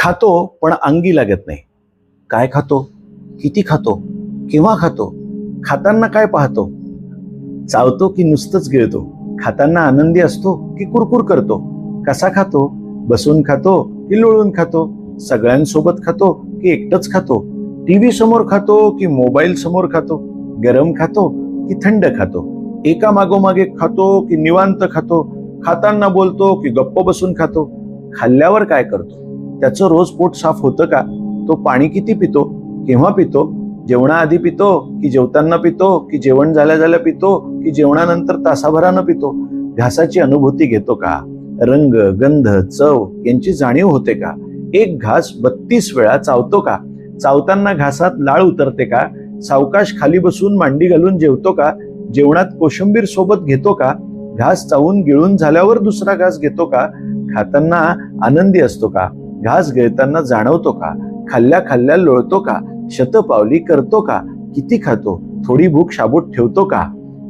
खातो पण अंगी लागत नाही. काय खातो? किती खातो? केव्हा खातो? खाताना काय पाहतो? चावतो की नुसतंच गिळतो? खाताना आनंदी असतो की कुरकुर करतो? कसा खातो? बसून खातो की लोळून खातो? सगळ्यांसोबत खातो की एकटंच खातो? टीव्ही समोर खातो की मोबाईल समोर खातो? गरम खातो की थंड खातो? एका मागोमागे खातो की निवांत खातो? खाताना बोलतो की गप्प बसून खातो? खाल्ल्यावर काय करतो? त्याचं रोज पोट साफ होतं का? तो पाणी किती पितो? केव्हा पितो? जेवणाआधी पितो की जेवताना पितो? की जेवण झाल्या झाल्या पितो? की जेवणानंतर तासाभरानं पितो? घासाची अनुभूती घेतो का? रंग गंध चव यांची जाणीव होते का? एक घास बत्तीस वेळा चावतो का? चावताना घासात लाळ उतरते का? सावकाश खाली बसून मांडी घालून जेवतो का? जेवणात कोशिंबीर सोबत घेतो का? घास चावून गिळून झाल्यावर दुसरा घास घेतो का? खाताना आनंदी असतो का? घास गळताना जाणवतो का? खाल्ल्या खाल्ल्या लोळतो का? शतपावली करतो का? किती खातो? थोडी भूक शाबूत ठेवतो का?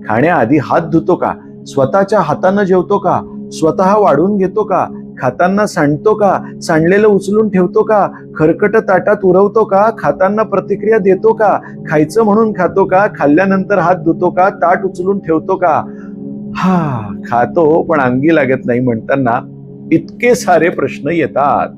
खाण्याआधी हात धुतो का? स्वतःच्या हातानं जेवतो का? स्वतः वाढून घेतो का? खाताना सांडतो का? सांडलेलं उचलून ठेवतो का? खरकट ताटात उरवतो का? खाताना प्रतिक्रिया देतो का? खायचं म्हणून खातो का? खाल्ल्यानंतर हात धुतो का? ताट उचलून ठेवतो का? हा खातो पण अंगी लागत नाही म्हणताना इतके सारे प्रश्न येतात.